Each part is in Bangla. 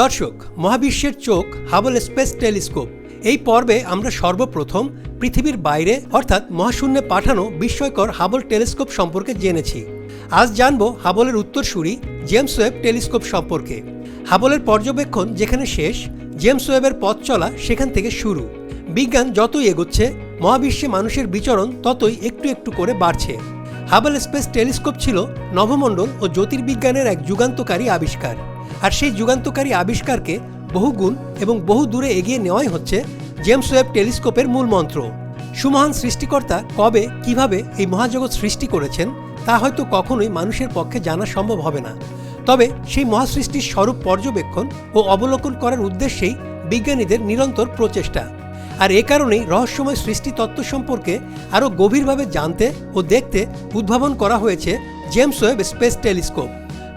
দর্শক, মহাবিশ্বের চোখ হাবল স্পেস টেলিস্কোপ এই পর্বে আমরা সর্বপ্রথম পৃথিবীর বাইরে, অর্থাৎ মহাশূন্যে পাঠানো বিস্ময়কর হাবল টেলিস্কোপ সম্পর্কে জেনেছি। আজ জানব হাবলের উত্তরসূরি জেমস ওয়েব টেলিস্কোপ সম্পর্কে। হাবলের পর্যবেক্ষণ যেখানে শেষ জেমস ওয়েবের পথ চলা সেখান থেকে শুরু। বিজ্ঞান যতই এগোচ্ছে, মহাবিশ্বে মানুষের বিচরণ ততই একটু একটু করে বাড়ছে। হাবল স্পেস টেলিস্কোপ ছিল নভমণ্ডল ও জ্যোতির্বিজ্ঞানের এক যুগান্তকারী আবিষ্কার। আর সেই যুগান্তকারী আবিষ্কারকে বহু গুণ এবং বহু দূরে এগিয়ে নেওয়াই হচ্ছে জেমস ওয়েব টেলিস্কোপের মূল মন্ত্র। সুমহান সৃষ্টিকর্তা কবে, কীভাবে এই মহাজগৎ সৃষ্টি করেছেন, তা হয়তো কখনোই মানুষের পক্ষে জানা সম্ভব হবে না। তবে সেই মহাসৃষ্টির স্বরূপ পর্যবেক্ষণ ও অবলোকন করার উদ্দেশ্যেই বিজ্ঞানীদের নিরন্তর প্রচেষ্টা। আর এ কারণেই রহস্যময় সৃষ্টি তত্ত্ব সম্পর্কে আরও গভীরভাবে জানতে ও দেখতে উদ্ভাবন করা হয়েছে জেমস ওয়েব স্পেস টেলিস্কোপ।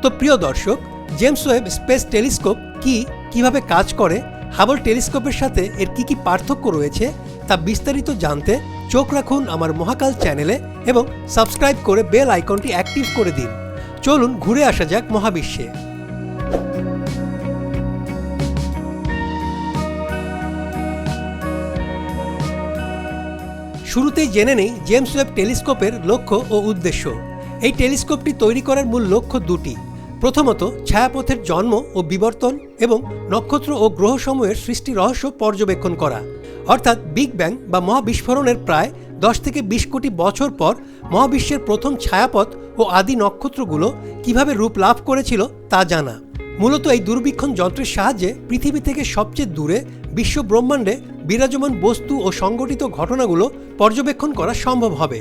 তো প্রিয় দর্শক জেমস ওয়েব স্পেস টেলিস্কোপ কি কীভাবে কাজ করে, হাবল টেলিস্কোপের সাথে এর কি কি পার্থক্য রয়েছে তা বিস্তারিত জানতে চোখ রাখুন আমার মহাকাল চ্যানেলে এবং সাবস্ক্রাইব করে বেল আইকনটি অ্যাক্টিভ করে দিন। চলুন ঘুরে আসা যাক মহাবিশ্বে। শুরুতেই জেনে নেই জেমস ওয়েব টেলিস্কোপের লক্ষ্য ও উদ্দেশ্য। এই টেলিস্কোপটি তৈরি করার মূল লক্ষ্য দুটি। প্রথমত ছায়াপথের জন্ম ও বিবর্তন এবং নক্ষত্র ও গ্রহসমূহের সৃষ্টি রহস্য পর্যবেক্ষণ করা। অর্থাৎ বিগ ব্যাং বা মহাবিস্ফোরণের প্রায় দশ থেকে বিশ কোটি বছর পর মহাবিশ্বের প্রথম ছায়াপথ ও আদি নক্ষত্রগুলো কীভাবে রূপ লাভ করেছিল তা জানা। মূলত এই দূরবীক্ষণ যন্ত্রের সাহায্যে পৃথিবী থেকে সবচেয়ে দূরে বিশ্ব ব্রহ্মাণ্ডে বিরাজমান বস্তু ও সংগঠিত ঘটনাগুলো পর্যবেক্ষণ করা সম্ভব হবে।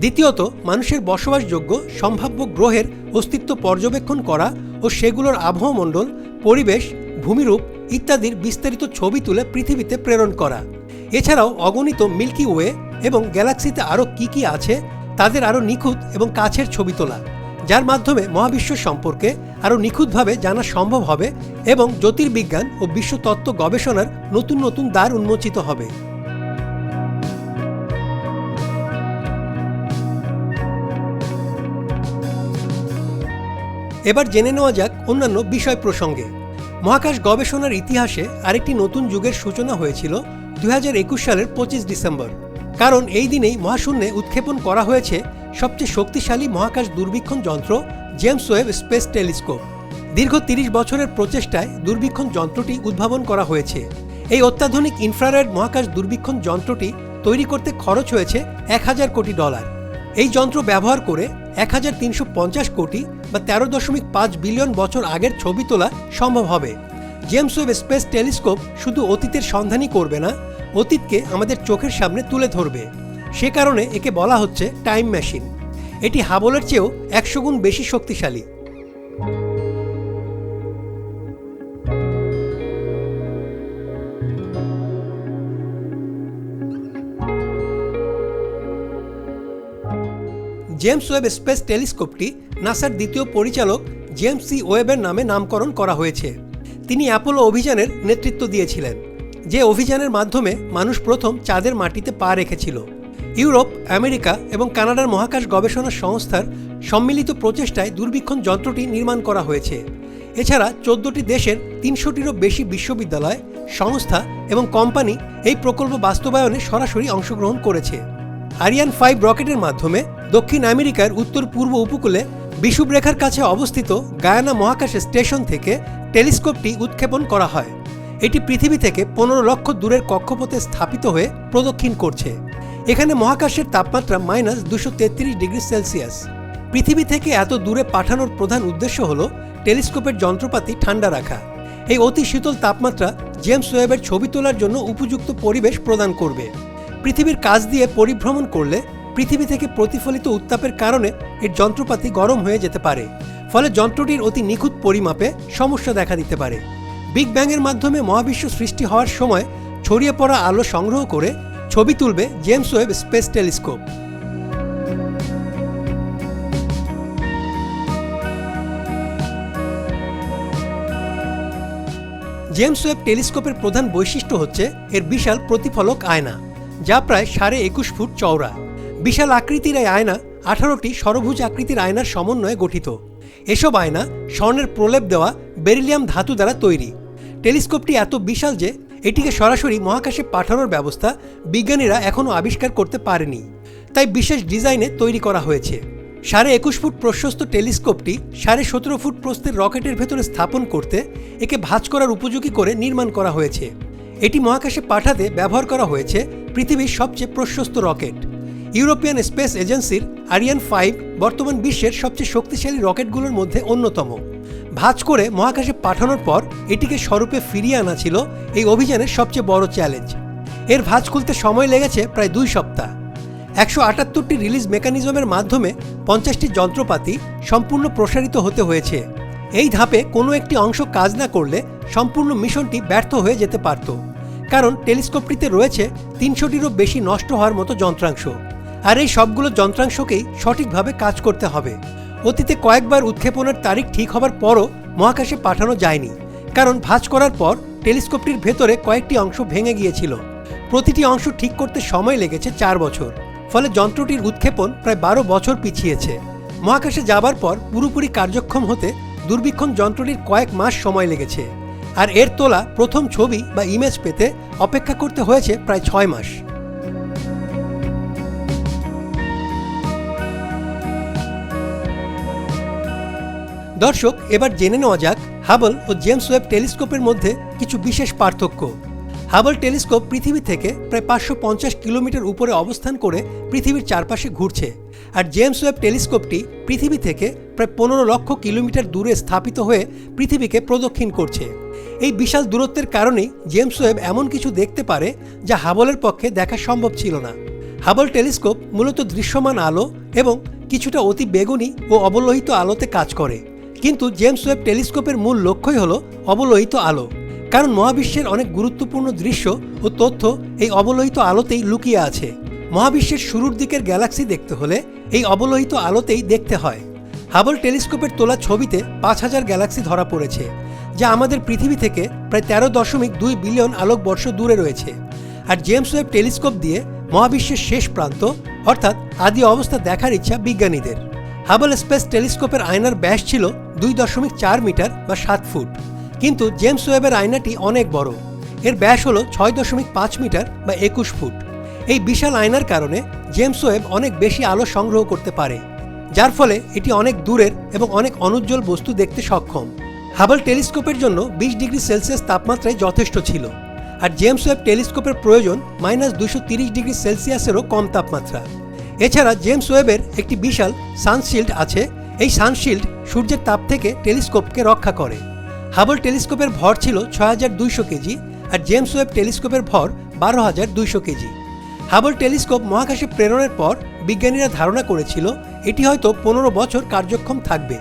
দ্বিতীয়ত, মানুষের বসবাসযোগ্য, সম্ভাব্য গ্রহের অস্তিত্ব পর্যবেক্ষণ করা ও সেগুলোর আবহাওয়ামণ্ডল পরিবেশ, ভূমিরূপ ইত্যাদির বিস্তারিত ছবি তুলে পৃথিবীতে প্রেরণ করা। এছাড়াও অগণিত মিল্কি ওয়ে এবং গ্যালাক্সিতে আরও কী কী আছে, তাদের আরও নিখুঁত এবং কাছের ছবি তোলা, যার মাধ্যমে মহাবিশ্ব সম্পর্কে আরও নিখুঁতভাবে জানা সম্ভব হবে এবং জ্যোতির্বিজ্ঞান ও বিশ্বতত্ত্ব গবেষণার নতুন নতুন দ্বার উন্মোচিত হবে। এবার জেনে নেওয়া যাক অন্যান্য বিষয় প্রসঙ্গে। মহাকাশ গবেষণার ইতিহাসে আরেকটি নতুন যুগের সূচনা হয়েছিল দুই হাজার একুশ সালের পঁচিশ ডিসেম্বর। কারণ এই দিনেই মহাশূন্যে উৎক্ষেপণ করা হয়েছে সবচেয়ে শক্তিশালী মহাকাশ দুর্বীক্ষণ যন্ত্র জেমস ওয়েব স্পেস টেলিস্কোপ। দীর্ঘ তিরিশ বছরের প্রচেষ্টায় দুর্বীক্ষণ যন্ত্রটি উদ্ভাবন করা হয়েছে। এই অত্যাধুনিক ইনফ্রারেড মহাকাশ দূরবীক্ষণ যন্ত্রটি তৈরি করতে খরচ হয়েছে এক হাজার কোটি ডলার। এই যন্ত্র ব্যবহার করে এক হাজার তিনশো পঞ্চাশ কোটি বা তেরো দশমিক পাঁচ বিলিয়ন বছর আগের ছবি তোলা সম্ভব হবে। জেমস ওয়েব স্পেস টেলিস্কোপ শুধু অতীতের সন্ধানই করবে না, অতীতকে আমাদের চোখের সামনে তুলে ধরবে। সে কারণে একে বলা হচ্ছে টাইম মেশিন। এটি হাবলের চেয়েও একশো গুণ বেশি শক্তিশালী। জেমস ওয়েব স্পেস টেলিস্কোপটি নাসার দ্বিতীয় পরিচালক জেমস সি ওয়েবের নামে নামকরণ করা হয়েছে। তিনি অ্যাপোলো অভিযানের নেতৃত্ব দিয়েছিলেন, যে অভিযানের মাধ্যমে মানুষ প্রথম চাঁদের মাটিতে পা রেখেছিল। ইউরোপ, আমেরিকা এবং কানাডার মহাকাশ গবেষণা সংস্থার সম্মিলিত প্রচেষ্টায় দূরবীক্ষণ যন্ত্রটি নির্মাণ করা হয়েছে। এছাড়া চোদ্দটি দেশের তিনশোটিরও বেশি বিশ্ববিদ্যালয়, সংস্থা এবং কোম্পানি এই প্রকল্প বাস্তবায়নে সরাসরি অংশগ্রহণ করেছে। আরিয়ান ফাইভ রকেটের মাধ্যমে দক্ষিণ আমেরিকার উত্তর পূর্ব উপকূলে বিষুবরেখার কাছে অবস্থিত গায়ানা মহাকাশ স্টেশন থেকে টেলিস্কোপটি উৎক্ষেপণ করা হয়। এটি পৃথিবী থেকে পনেরো লক্ষ দূরের কক্ষপথে স্থাপিত হয়ে প্রদক্ষিণ করছে। এখানে মহাকাশের তাপমাত্রা মাইনাস দুশো তেত্রিশ ডিগ্রি সেলসিয়াস। পৃথিবী থেকে এত দূরে পাঠানোর প্রধান উদ্দেশ্য হল টেলিস্কোপের যন্ত্রপাতি ঠান্ডা রাখা। এই অতি শীতল তাপমাত্রা জেমস ওয়েবের ছবি তোলার জন্য উপযুক্ত পরিবেশ প্রদান করবে। পৃথিবীর কাজ দিয়ে পরিভ্রমণ করলে পৃথিবী থেকে প্রতিফলিত উত্তাপের কারণে এর যন্ত্রপাতি গরম হয়ে যেতে পারে। ফলে যন্ত্রটির অতি নিখুঁত পরিমাপে সমস্যা দেখা দিতে পারে। বিগ ব্যাংয়ের মাধ্যমে মহাবিশ্ব সৃষ্টি হওয়ার সময় ছড়িয়ে পড়া আলো সংগ্রহ করে ছবি তুলবে James Webb space telescope. James Webb টেলিস্কোপের প্রধান বৈশিষ্ট্য হচ্ছে এর বিশাল প্রতিফলক আয়না, যা প্রায় সাড়ে একুশ ফুট চওড়া। বিশাল আকৃতির এই আয়না আঠারোটি সরভুজ আকৃতির আয়নার সমন্বয়ে গঠিত। এসব আয়না স্বর্ণের প্রলেপ দেওয়া বেরিলিয়াম ধাতু দ্বারা তৈরি। টেলিস্কোপটি এত বিশাল যে এটিকে সরাসরি মহাকাশে পাঠানোর ব্যবস্থা বিজ্ঞানীরা এখনও আবিষ্কার করতে পারেনি। তাই বিশেষ ডিজাইনে তৈরি করা হয়েছে। সাড়ে একুশ ফুট প্রশস্ত টেলিস্কোপটি সাড়ে সতেরো ফুট প্রস্তের রকেটের ভেতরে স্থাপন করতে একে ভাঁজ করার উপযোগী করে নির্মাণ করা হয়েছে। এটি মহাকাশে পাঠাতে ব্যবহার করা হয়েছে পৃথিবীর সবচেয়ে প্রশস্ত রকেট। ইউরোপিয়ান স্পেস এজেন্সির আরিয়ান ফাইভ বর্তমান বিশ্বের সবচেয়ে শক্তিশালী রকেটগুলোর মধ্যে অন্যতম। ভাঁজ করে মহাকাশে পাঠানোর পর এটিকে স্বরূপে ফিরিয়ে আনা ছিল এই অভিযানের সবচেয়ে বড় চ্যালেঞ্জ। এর ভাঁজ খুলতে সময় লেগেছে প্রায় দুই সপ্তাহ। একশো আটাত্তরটি রিলিজ মেকানিজমের মাধ্যমে পঞ্চাশটি যন্ত্রপাতি সম্পূর্ণ প্রসারিত হতে হয়েছে। এই ধাপে কোনো একটি অংশ কাজ না করলে সম্পূর্ণ মিশনটি ব্যর্থ হয়ে যেতে পারত। কারণ টেলিস্কোপটিতে রয়েছে তিনশোটিরও বেশি নষ্ট হওয়ার মতো যন্ত্রাংশ। আর এই সবগুলো যন্ত্রাংশকেই সঠিকভাবে কাজ করতে হবে। অতীতে কয়েকবার উৎক্ষেপণের তারিখ ঠিক হবার পরও মহাকাশে পাঠানো যায়নি, কারণ ভাঁজ করার পর টেলিস্কোপটির ভেতরে কয়েকটি অংশ ভেঙে গিয়েছিল। প্রতিটি অংশ ঠিক করতে সময় লেগেছে চার বছর, ফলে যন্ত্রটির উৎক্ষেপণ প্রায় বারো বছর পিছিয়েছে। মহাকাশে যাবার পর পুরোপুরি কার্যক্ষম হতে দূরবীক্ষণ যন্ত্রটির কয়েক মাস সময় লেগেছে, আর এর তোলা প্রথম ছবি বা ইমেজ পেতে অপেক্ষা করতে হয়েছে প্রায় ছয় মাস। দর্শক, এবার জেনে নেওয়া যাক হাবল ও জেমস ওয়েব টেলিস্কোপের মধ্যে কিছু বিশেষ পার্থক্য। হাবল টেলিস্কোপ পৃথিবী থেকে প্রায় পাঁচশো পঞ্চাশ কিলোমিটার উপরে অবস্থান করে পৃথিবীর চারপাশে ঘুরছে আর জেমস ওয়েব টেলিস্কোপটি পৃথিবী থেকে প্রায় পনেরো লক্ষ কিলোমিটার দূরে স্থাপিত হয়ে পৃথিবীকে প্রদক্ষিণ করছে। এই বিশাল দূরত্বের কারণেই জেমস ওয়েব এমন কিছু দেখতে পারে যা হাবলের পক্ষে দেখা সম্ভব ছিল না। হাবল টেলিস্কোপ মূলত দৃশ্যমান আলো এবং কিছুটা অতি বেগুনি ও অবলোহিত আলোতে কাজ করে। কিন্তু জেমস ওয়েব টেলিস্কোপের মূল লক্ষ্যই হল অবলোহিত আলো, কারণ মহাবিশ্বের অনেক গুরুত্বপূর্ণ দৃশ্য ও তথ্য এই অবলোহিত আলোতেই লুকিয়ে আছে। মহাবিশ্বের শুরুর দিকের গ্যালাক্সি দেখতে হলে এই অবলোহিত আলোতেই দেখতে হয়। হাবল টেলিস্কোপের তোলা ছবিতে পাঁচ হাজার গ্যালাক্সি ধরা পড়েছে, যা আমাদের পৃথিবী থেকে প্রায় তেরো দশমিক দুই বিলিয়ন আলোকবর্ষ দূরে রয়েছে। আর জেমস ওয়েব টেলিস্কোপ দিয়ে মহাবিশ্বের শেষ প্রান্ত, অর্থাৎ আদি অবস্থা দেখার ইচ্ছা বিজ্ঞানীদের। হাবল স্পেস টেলিস্কোপের আয়নার ব্যাস ছিল দুই দশমিক চার মিটার বা সাত ফুট। কিন্তু জেমস ওয়েবের আয়নাটি অনেক বড়। এর ব্যাস হল ছয় দশমিক পাঁচ মিটার বা একুশ ফুট। এই বিশাল আয়নার কারণে জেমস ওয়েব অনেক বেশি আলো সংগ্রহ করতে পারে, যার ফলে এটি অনেক দূরের এবং অনেক অনুজ্জ্বল বস্তু দেখতে সক্ষম। হাবল টেলিস্কোপের জন্য বিশ ডিগ্রি সেলসিয়াস তাপমাত্রায় যথেষ্ট ছিল, আর জেমস ওয়েব টেলিস্কোপের প্রয়োজন মাইনাস দুশো ডিগ্রি সেলসিয়াসেরও কম তাপমাত্রা। এছাড়া জেমস ওয়েবের একটি বিশাল সানশিল্ড আছে। এই সানশিল্ড সূর্যের তাপ থেকে টেলিস্কোপকে রক্ষা করে। হাবল টেলিস্কোপের ভর ছিল ছয় হাজার দুইশো কেজি আর জেমস ওয়েব টেলিস্কোপের ভর বারো হাজার দুইশো কেজি। হাবল টেলিস্কোপ মহাকাশে প্রেরণের পর বিজ্ঞানীরা ধারণা করেছিল এটি হয়তো পনেরো বছর কার্যক্ষম থাকবে।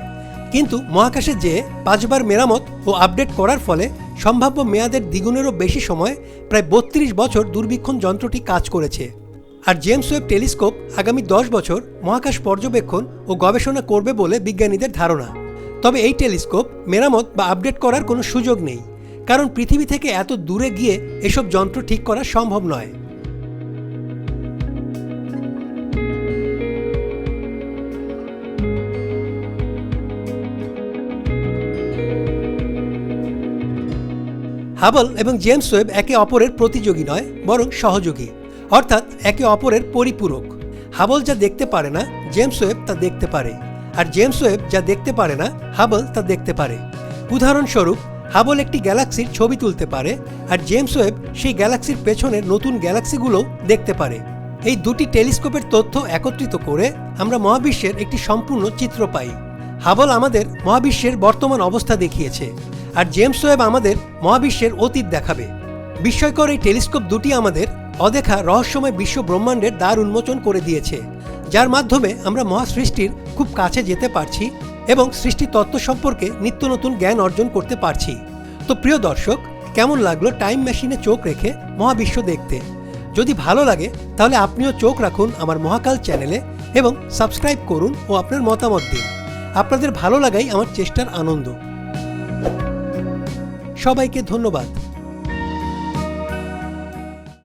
কিন্তু মহাকাশে যেয়ে পাঁচবার মেরামত ও আপডেট করার ফলে সম্ভাব্য মেয়াদের দ্বিগুণেরও বেশি সময়, প্রায় বত্রিশ বছর দূরবীক্ষণ যন্ত্রটি কাজ করেছে। আর জেমস ওয়েব টেলিস্কোপ আগামী দশ বছর মহাকাশ পর্যবেক্ষণ ও গবেষণা করবে বলে বিজ্ঞানীদের ধারণা। তবে এই টেলিস্কোপ মেরামত বা আপডেট করার কোনো সুযোগ নেই, কারণ পৃথিবী থেকে এত দূরে গিয়ে এসব যন্ত্র ঠিক করা সম্ভব নয়। হাবল এবং জেমস ওয়েব একে অপরের প্রতিযোগী নয়, বরং সহযোগী। অর্থাৎ একে অপরের পরিপূরক। হাবল যা দেখতে পারে না, জেমস ওয়েব তা দেখতে পারে। আর জেমস ওয়েব যা দেখতে পারে না, হাবল তা দেখতে পারে। উদাহরণস্বরূপ, হাবল একটি গ্যালাক্সির ছবি তুলতে পারে, আর জেমস ওয়েব সেই গ্যালাক্সির পেছনের নতুন গ্যালাক্সিগুলো দেখতে পারে। এই দুটি টেলিস্কোপের তথ্য একত্রিত করে আমরা মহাবিশ্বের একটি সম্পূর্ণ চিত্র পাই। হাবল আমাদের মহাবিশ্বের বর্তমান অবস্থা দেখিয়েছে, আর জেমস ওয়েব আমাদের মহাবিশ্বের অতীত দেখাবে। বিস্ময়কর এই টেলিস্কোপ দুটি আমাদের অদেখা রহস্যময় বিশ্ব ব্রহ্মাণ্ডের দ্বার উন্মোচন করে দিয়েছে, যার মাধ্যমে আমরা মহাসৃষ্টির খুব কাছে যেতে পারছি এবং সৃষ্টি তত্ত্ব সম্পর্কে নিত্য নতুন জ্ঞান অর্জন করতে পারছি। তো প্রিয় দর্শক, কেমন লাগল টাইম মেশিনে চোখ রেখে মহাবিশ্ব দেখতে? যদি ভালো লাগে, তাহলে আপনিও চোখ রাখুন আমার মহাকাল চ্যানেলে এবং সাবস্ক্রাইব করুন ও আপনার মতামত দিন। আপনাদের ভালো লাগাই আমার চেষ্টার আনন্দ। সবাইকে ধন্যবাদ।